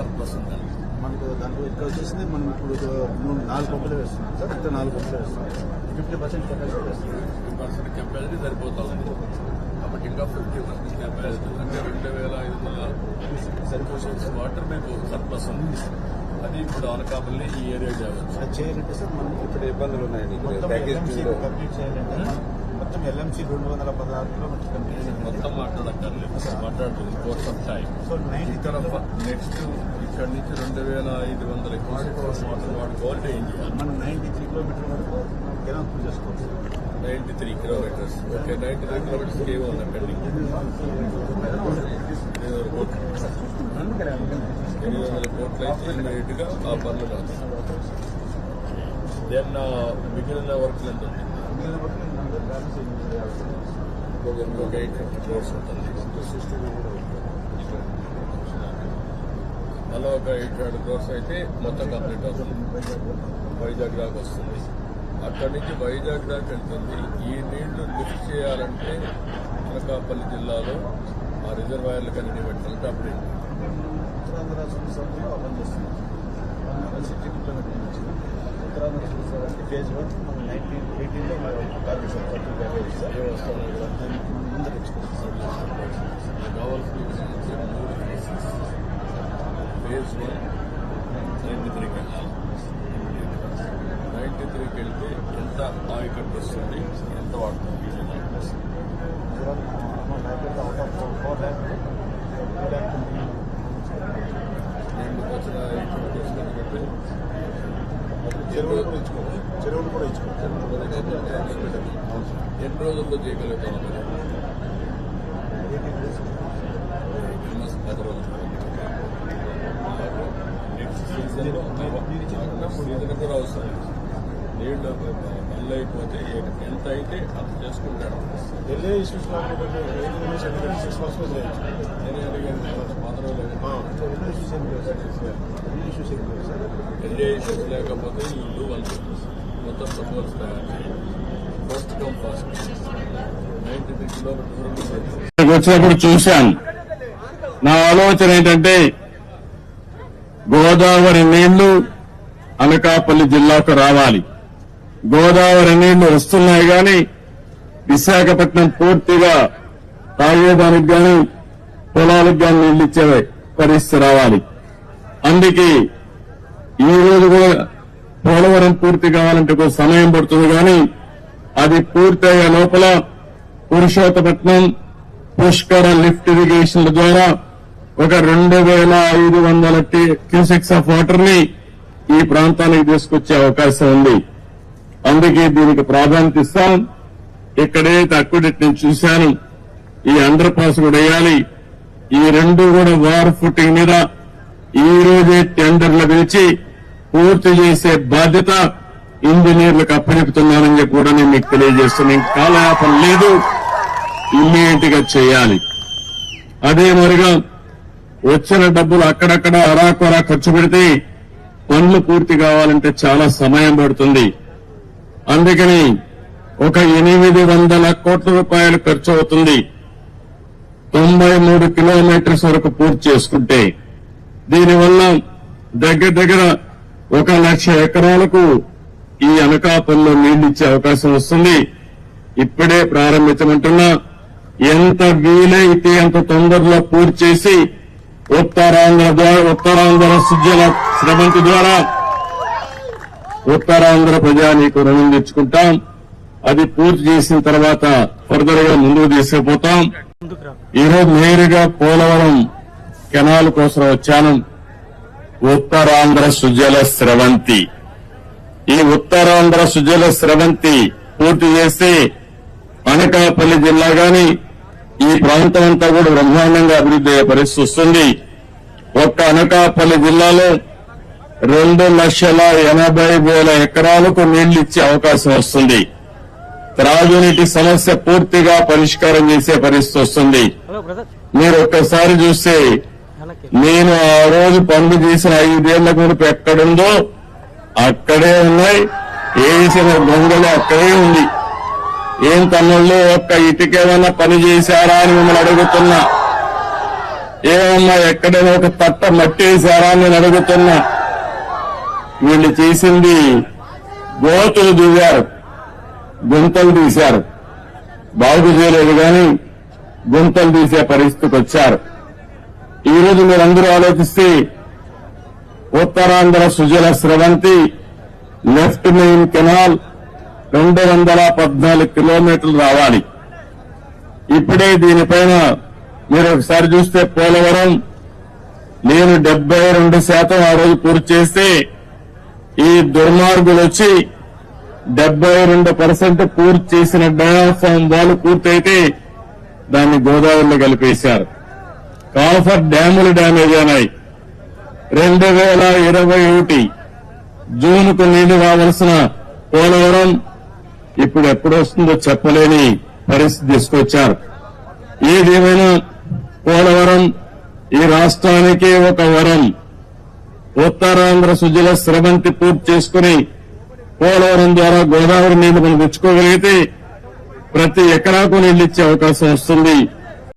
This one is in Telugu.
సర్ప్లస్ ఉందండి మనకు దాంట్లో ఇక్కడ వచ్చేసింది మనం ఇప్పుడు మూడు నాలుగు పంపులు వేస్తున్నాం సార్. ఇక్కడ నాలుగు పంపులు వేస్తున్నాం. ఫిఫ్టీ పర్సెంట్ కెపాసిటీ వేస్తున్నాం. ఫిఫ్టీ పర్సెంట్ కెపాసిటీ సరిపోతా ఉంది. కాబట్టి ఇంకా ఫిఫ్టీ పర్సెంట్ కెపాసిటీ అంటే రెండు వేల ఐదు వందల సరిపోషన్స్ వాటర్ మీకు సర్ప్లస్ ఉంది. అది ఇప్పుడు అనకాపల్లి ఈ ఏరియా చేయవచ్చు అది చేయాలంటే సార్ మనం ఇక్కడ ఇబ్బందులు ఉన్నాయండి కంప్లీట్ చేయాలంటే మొత్తం ఎల్ఎంసీ రెండు వందల పదహారు కిలోమీటర్స్ కంప్లీట్ చేయాలి మొత్తం మాట్లాడక్కర్లేదు. మాట్లాడుతుంది. Course of time so ninety ఇక్కడ నెక్స్ట్ ఇక్కడ నుంచి రెండు వేల ఐదు వందల వాటర్ వాడుకోవాలంటే ఏం చేయాలి మనం నైన్టీ త్రీ కిలోమీటర్ వరకు కెనాల్ పూజ చేసుకోవచ్చు. Ninety three kilometers. Okay ninety three kilometers ఏమో ఉందండి ఎనిమిది వందల కోట్లు. ఎనిమిది వందల కోట్లు అయితే ఇమీడియట్గా ఆ పనులు కాదు దెన్ మిగిలిన వర్క్ ఎంత ఉంది మిగిలిన వరకు నేను అందరూ బ్యాలెన్స్ చేయాలి. ఇంకొక ఎయిట్ ఫిఫ్టీ క్రోర్స్ ఉంటుంది. మళ్ళీ ఒక ఎయిట్ హండ్రెడ్ క్రోర్స్ అయితే మొత్తం కంప్లీట్ అవుతుంది. వైజాగ్ దాకా వస్తుంది. అక్కడి నుంచి వైజాగ్ దాకా వెళ్తుంది. ఈ నీళ్ళు లిఫ్ట్ చేయాలంటే అనకాపల్లి జిల్లాలో ఆ రిజర్వాయర్లు కన్నీ పెట్టాలంటే అప్పుడు. ఉత్తరాంధ్ర చేస్తున్నాం సిక్స్టీ కిలోమీటర్ నుంచి ఉత్తరాంధ్ర సంస్థ ఫేజ్ వన్ నైన్టీన్ ఎయిటీన్లో కాదు సార్ థర్టీ ప్యాకేజ్ సార్ ఏం వస్తుంది కూడా దాన్ని మనం ముందర తెచ్చుకోవచ్చు సార్ కావాల్సిన మూడు ఫేజెస్ ఫేజ్ వన్ నైన్టీ త్రీకి వెళ్ళాలి నైన్టీ త్రీకి ఎంత ఆయకట్టు వస్తుంది? ఎంత వాడుతుంది ల్యాక్ టూ ల్యాక్ ఎందుకు వచ్చిన ఎయిట్ ఎందుకంటే చెరువులు కూడా ఇచ్చుకోవచ్చు చెరువులు కూడా ఎన్ని రోజుల్లో చేయగలుగుతాం పది రోజులు. నెక్స్ట్ సీజన్ సీజన్ కూడా అవసరం నీళ్ళు అయిపోతే ఎంత అయితే అంత చేసుకుంటాడు. ఢిల్లీ ఇష్యూస్ సిక్స్ నేను అడిగాను రోజులు ఎన్నో ఇష్యూస్ లేకపోతే ఇల్లు వాళ్ళు మొత్తం proposals first come first ninety three kilometers వచ్చినప్పుడు చూశాను. నా ఆలోచన ఏంటంటే గోదావరి నీళ్ళు అనకాపల్లి జిల్లాకు రావాలి. గోదావరి నీళ్ళు వస్తున్నాయి గాని విశాఖపట్నం పూర్తిగా తాగేదానికి గాని పొలాలకు గాని నీళ్ళు ఇచ్చే పరిస్థితి రావాలి. అందుకే ఈ రోజు కూడా పోలవరం పూర్తి కావాలంటే కొంత సమయం పడుతుంది కానీ అది పూర్తయ్యే లోపల పురుషోత్తపట్నం పుష్కర లిఫ్ట్ ఇరిగేషన్ల ద్వారా ఒక రెండు వేల ఐదు వందల క్యూసెక్స్ ఆఫ్ వాటర్ని ఈ ప్రాంతానికి తీసుకొచ్చే అవకాశం ఉంది. అందుకే దీనికి ప్రాధాన్యత ఇస్తాం. ఇక్కడైతే తక్కువ నేను చూశాను. ఈ అండర్ పాస్ కూడా వేయాలి. ఈ రెండు కూడా వార్ ఫుటింగ్ మీద ఈ రోజే టెండర్లు పిలిచి పూర్తి చేసే బాధ్యత ఇంజనీర్లకు అప్పచెపుతున్నానని చెప్పి కూడా నేను మీకు తెలియజేస్తున్నాను. ఇంకా కాలయాపన లేదు. ఇమ్మీడియట్గా చేయాలి. అదే మరిగా వచ్చిన డబ్బులు అక్కడక్కడ అరాకొరా ఖర్చు పెడితే పనులు పూర్తి కావాలంటే చాలా సమయం పడుతుంది. అందుకని ఒక ఎనిమిది వందల కోట్ల రూపాయలు ఖర్చు అవుతుంది. తొంభై మూడు కిలోమీటర్స్ వరకు పూర్తి చేసుకుంటే దీనివల్ల దగ్గర దగ్గర ఒక లక్ష ఎకరాలకు ఈ అనకాపల్లో నీళ్ళు ఇచ్చే అవకాశం వస్తుంది. ఇప్పుడే ప్రారంభించమంటున్నా ఎంత వీలైతే అంత తొందరలో పూర్తి చేసి ఉత్తరాంధ్ర ద్వారా ఉత్తరాంధ్ర సుజల శ్రమంతి ద్వారా ఉత్తరాంధ్ర ప్రజానీకు రుణం తెచ్చుకుంటాం. అది పూర్తి చేసిన తర్వాత ఫర్దర్గా ముందుకు తీసుకుపోతాం. ఈరోజు నేరుగా పోలవరం కెనాల్ కోసం వచ్చాను. ఉత్తరాంధ్ర సుజల స్రవంతి. ఈ ఉత్తరాంధ్ర సుజల స్రవంతి పూర్తి చేస్తే అనకాపల్లి జిల్లా గాని ఈ ప్రాంతం అంతా కూడా బ్రహ్మాండంగా అభివృద్ధి అయ్యే పరిస్థితి వస్తుంది. ఒక్క అనకాపల్లి జిల్లాలో రెండు లక్షల ఎనభై వేల ఎకరాలకు నీళ్ళు ఇచ్చే అవకాశం వస్తుంది. త్రాగునీటి సమస్య పూర్తిగా పరిష్కారం చేసే పరిస్థితి వస్తుంది. మీరు ఒక్కసారి చూస్తే నేను ఆ రోజు పనులు చేసిన ఐదేళ్ళ మునుపు ఎక్కడుందో అక్కడే ఉన్నాయి. వేసిన దొంగలు అక్కడే ఉంది. ఏం తమ్ముళ్ళు ఒక్క ఇటుకేమన్నా పని చేశారా అని మిమ్మల్ని అడుగుతున్నా. ఏమమ్మా ఎక్కడైనా ఒక తట్ట మట్టి వేశారా అని నేను అడుగుతున్నా. వీళ్ళు చేసింది గోతులు దిగారు గుంతలు తీశారు. బాగు చేయలేదు కానీ గుంతలు తీసే పరిస్థితికి వచ్చారు. ఈ రోజు మీరందరూ ఆలోచిస్తే Uttarandhra Sujala Sravanthi left main canal రెండు వందల పద్నాలుగు కిలోమీటర్లు రావాలి. ఇప్పుడే దీనిపైన మీరు ఒకసారి చూస్తే పోలవరం నేను డెబ్బై రెండు శాతం ఆ రోజు పూర్తి చేస్తే ఈ దుర్మార్గులు వచ్చి డెబ్బై రెండు పర్సెంట్ పూర్తి చేసిన డ్యామ్ వాళ్ళు పూర్తయితే దాన్ని గోదావరిలో కలిపేశారు. కాఫర్ డ్యాములు డ్యామేజ్ అయినాయి. రెండు వేల ఇరవై ఒకటి జూన్కు నీళ్ళు రావాల్సిన పోలవరం ఇప్పుడు ఎప్పుడు వస్తుందో చెప్పలేని పరిస్థితి తీసుకొచ్చారు. ఏదేమైనా పోలవరం ఈ రాష్ట్రానికి ఒక వరం. ఉత్తరాంధ్ర సుజల స్రవంతి పూర్తి చేసుకుని పోలవరం ద్వారా గోదావరి నీళ్ళు మనం తెచ్చుకోగలిగితే ప్రతి ఎకరాకు నీళ్ళు ఇచ్చే అవకాశం వస్తుంది.